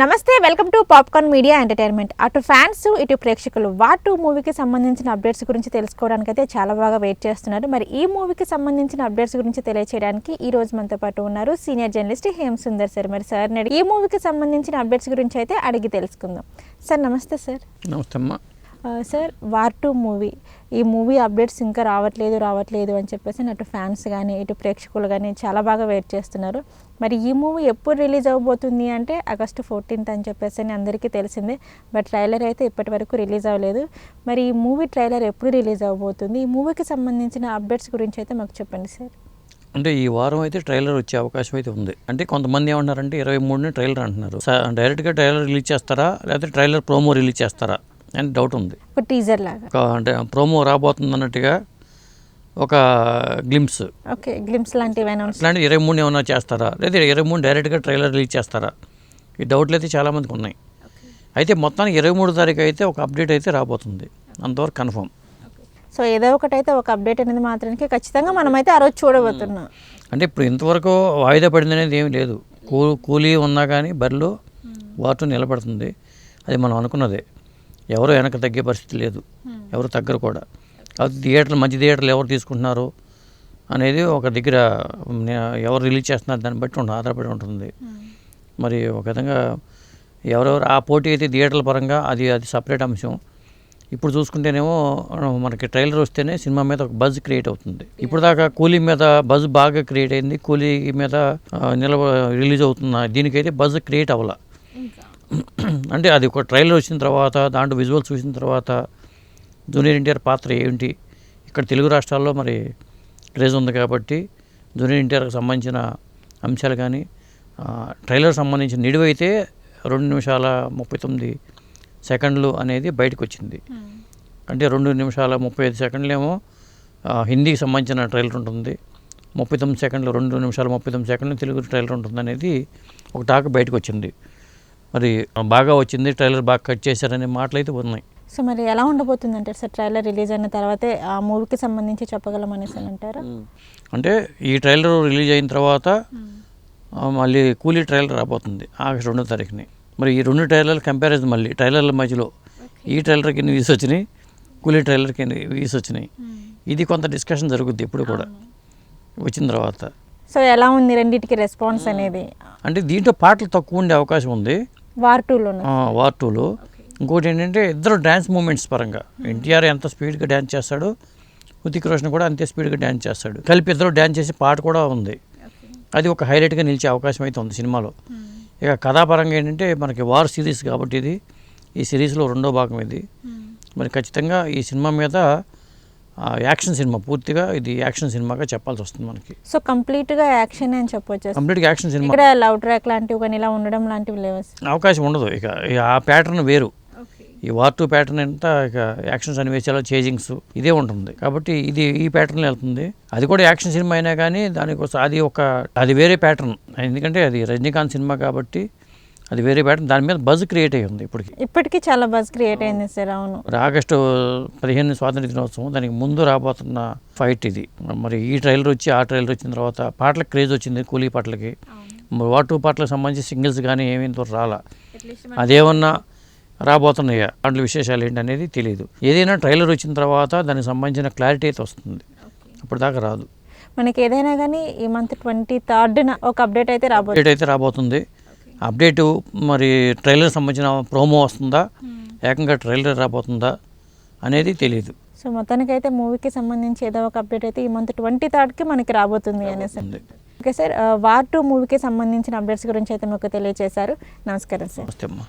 నమస్తే welcome to popcorn media entertainment. అటు fans ఇటు ప్రేక్షకులు వాటు టూ మూవీకి సంబంధించిన అప్డేట్స్ గురించి తెలుసుకోవడానికి అయితే చాలా బాగా వెయిట్ చేస్తున్నారు. మరి ఈ మూవీకి సంబంధించిన అప్డేట్స్ గురించి తెలియచేయడానికి ఈ రోజు మనతో పాటు ఉన్నారు senior journalist Hem Sundar sir. మరి సార్ ఈ మూవీకి సంబంధించిన అప్డేట్స్ గురించి అయితే అడిగి తెలుసుకుందాం. సార్ నమస్తే సార్. నమస్తే అమ్మా. Sir war two movie. ఈ మూవీ అప్డేట్స్ ఇంకా రావట్లేదు రావట్లేదు అని చెప్పేసి అటు ఫ్యాన్స్ కానీ ఇటు ప్రేక్షకులు కానీ చాలా బాగా వెయిట్ చేస్తున్నారు. మరి ఈ మూవీ ఎప్పుడు రిలీజ్ అవ్వబోతుంది అంటే ఆగస్టు ఫోర్టీన్త్ అని చెప్పేసి అని అందరికీ తెలిసిందే. బట్ ట్రైలర్ అయితే ఇప్పటి వరకు రిలీజ్ అవ్వలేదు. మరి ఈ మూవీ ట్రైలర్ ఎప్పుడు రిలీజ్ అవ్వబోతుంది ఈ మూవీకి సంబంధించిన అప్డేట్స్ గురించి అయితే మాకు చెప్పండి సార్. అంటే ఈ వారం అయితే ట్రైలర్ వచ్చే అవకాశం అయితే ఉంది. అంటే కొంతమంది ఏమంటున్నారంటే ఇరవై మూడుని ట్రైలర్ అంటున్నారు. డైరెక్ట్గా ట్రైలర్ రిలీజ్ చేస్తారా? లేకపోతే ట్రైలర్ ప్రోమో రిలీజ్ చేస్తారా? అని డౌట్ ఉంది. ఒక టీజర్ లాగా. అంటే ప్రోమో రాబోతుంది అన్నట్టుగా ఒక గ్లిమ్స్ ఓకే గ్లిమ్స్ లాంటివి ఇట్లాంటి ఇరవై మూడు ఏమైనా చేస్తారా? లేదా ఇరవై మూడు డైరెక్ట్గా ట్రైలర్ రిలీజ్ చేస్తారా? ఈ డౌట్లు అయితే చాలామందికి ఉన్నాయి. అయితే మొత్తానికి ఇరవై మూడు తారీఖు అయితే ఒక అప్డేట్ అయితే రాబోతుంది. అంతవరకు కన్ఫర్మ్ సో ఏదో ఒకటైతే ఒక అప్డేట్ అనేది మాత్రానికి ఖచ్చితంగా మనమైతే ఆ రోజు చూడబోతున్నాం. అంటే ఇప్పుడు ఇంతవరకు వాయిదా పడింది అనేది ఏమీ లేదు. కూ కూలీ ఉన్నా కానీ బరిలో వాటర్ నిలబడుతుంది. అది మనం అనుకున్నదే. ఎవరు వెనక తగ్గే పరిస్థితి లేదు. ఎవరు తగ్గరు కూడా. అది థియేటర్లు మంచి థియేటర్లు ఎవరు తీసుకుంటున్నారు అనేది ఒక దగ్గర ఎవరు రిలీజ్ చేస్తున్నారు దాన్ని బట్టి ఉంటుంది ఆధారపడి ఉంటుంది. మరి ఒక విధంగా ఎవరెవరు ఆ పోటీ అయితే థియేటర్ల పరంగా అది అది సపరేట్ అంశం. ఇప్పుడు చూసుకుంటేనేమో మనకి ట్రైలర్ వస్తేనే సినిమా మీద ఒక బజ్ క్రియేట్ అవుతుంది. ఇప్పుడు దాకా కూలీ మీద బజ్ బాగా క్రియేట్ అయింది. కూలీ మీద నిలవ రిలీజ్ అవుతున్న దీనికైతే బజ్ క్రియేట్ అవ్వాల. అంటే అది ఒక ట్రైలర్ వచ్చిన తర్వాత దాంట్లో విజువల్స్ చూసిన తర్వాత జూనియర్ ఎన్టీఆర్ పాత్ర ఏంటి ఇక్కడ తెలుగు రాష్ట్రాల్లో మరి క్రేజ్ ఉంది కాబట్టి జూనియర్ ఎన్టీఆర్కి సంబంధించిన అంశాలు కానీ ట్రైలర్ సంబంధించిన నిడివైతే రెండు నిమిషాల ముప్పై తొమ్మిది సెకండ్లు అనేది బయటకు వచ్చింది. అంటే రెండు నిమిషాల ముప్పై ఐదు సెకండ్లు ఏమో ఆ, హిందీకి సంబంధించిన ట్రైలర్ ఉంటుంది. ముప్పై తొమ్మిది సెకండ్లు రెండు నిమిషాల ముప్పై తొమ్మిది సెకండ్లు తెలుగు ట్రైలర్ ఉంటుంది అనేది ఒక టాక్ బయటకు వచ్చింది. మరి బాగా వచ్చింది ట్రైలర్ బాగా కట్ చేశారనే మాటలు అయితే ఉన్నాయి. సో మరి ఎలా ఉండబోతుంది అంటారు సార్ ట్రైలర్ రిలీజ్ అయిన తర్వాతే ఆ మూవీకి సంబంధించి చెప్పగలం అనేసి అని అంటారా? అంటే ఈ ట్రైలర్ రిలీజ్ అయిన తర్వాత మళ్ళీ కూలీ ట్రైలర్ రాబోతుంది ఆగస్ట్ రెండో తారీఖుని. మరి ఈ రెండు ట్రైలర్ల కంపారిజన్ మళ్ళీ ట్రైలర్ల మధ్యలో ఈ ట్రైలర్కి ఎన్ని వ్యూస్ వచ్చినాయి కూలీ ట్రైలర్కి ఎన్ని వ్యూస్ వచ్చినాయి? ఇది కొంత డిస్కషన్ జరుగుద్ది ఇప్పుడు కూడా. వచ్చిన తర్వాత. సో ఎలా ఉంది రెండింటికి రెస్పాన్స్ అనేది? అంటే దీంట్లో పాటలు తక్కువ ఉండే అవకాశం ఉంది. వార్ టూలో వార్ టూలో. ఇంకోటి ఏంటంటే ఇద్దరు డ్యాన్స్ మూమెంట్స్ పరంగా. ఎన్టీఆర్ ఎంత స్పీడ్గా డ్యాన్స్ చేస్తాడో హృతిక్ రోషన్ కూడా అంతే స్పీడ్గా డ్యాన్స్ చేస్తాడు. కలిపి ఇద్దరు డ్యాన్స్ చేసే పాట కూడా ఉంది. అది ఒక హైలైట్గా నిలిచే అవకాశం అయితే ఉంది సినిమాలో. ఇక కథాపరంగా ఏంటంటే మనకి వార్ సిరీస్ కాబట్టి ఇది ఈ సిరీస్లో రెండో భాగం ఇది. మరి ఖచ్చితంగా ఈ సినిమా మీద యాక్షన్ సినిమా పూర్తిగా ఇది యాక్షన్ సినిమాగా చెప్పాల్సి వస్తుంది మనకి. సో కంప్లీట్గా యాక్షన్ అని చెప్పొచ్చు కంప్లీట్గా యాక్షన్ సినిమా. ఇక్కడ లవ్ ట్రాక్ లాంటివి కానీ ఇలా ఉండడం లాంటివి లేవు అవకాశం ఉండదు. ఇక ఇక ఆ ప్యాటర్న్ వేరు. ఈ వార్ టూ ప్యాటర్న్ అంతా ఇక యాక్షన్ సన్నివేశాలు చేజింగ్స్ ఇదే ఉంటుంది. కాబట్టి ఇది ఈ ప్యాటర్న్ వెళ్తుంది. అది కూడా యాక్షన్ సినిమా అయినా కానీ దానికోసం అది ఒక అది వేరే ప్యాటర్న్. ఎందుకంటే అది రజనీకాంత్ సినిమా కాబట్టి అది వేరే ప్యాటర్న్ దాని మీద బజ్ క్రియేట్ అయ్యి ఉంది ఇప్పటికి. ఇప్పటికీ చాలా బజ్ క్రియేట్ అయింది సార్ అవును. ఆగస్టు పదిహేను స్వాతంత్ర దినోత్సవం దానికి ముందు రాబోతున్న ఫైట్ ఇది. మరి ఈ ట్రైలర్ వచ్చి ఆ ట్రైలర్ వచ్చిన తర్వాత పాటలకు క్రేజ్ వచ్చింది కూలీ పాటలకి. మరి వార్ టూ పాటలకు సంబంధించి సింగిల్స్ కానీ ఏమీ రాలా. అదేమన్నా రాబోతున్నాయా? దాంట్లో విశేషాలు ఏంటి అనేది తెలియదు ఏదైనా ట్రైలర్ వచ్చిన తర్వాత దానికి సంబంధించిన క్లారిటీ అయితే వస్తుంది. అప్పుడు దాకా రాదు. మనకి ఏదైనా కానీ ఈ మంత్ ట్వంటీ థర్డ్న ఒక అప్డేట్ అయితే రాబోతుంది. అప్డేట్ అయితే రాబోతుంది. అప్డేటు మరి ట్రైలర్ సంబంధించిన ప్రోమో వస్తుందా? ఏకంగా ట్రైలర్ రాబోతుందా? అనేది తెలియదు సో మొత్తానికి అయితే మూవీకి సంబంధించి ఏదో ఒక అప్డేట్ అయితే ఈ మంత్ ట్వంటీ థర్డ్కి మనకి రాబోతుంది అనేసి. ఓకే సార్ వార్ టూ మూవీకి సంబంధించిన అప్డేట్స్ గురించి అయితే మీకు తెలియజేశారు నమస్కారం సార్. నమస్తే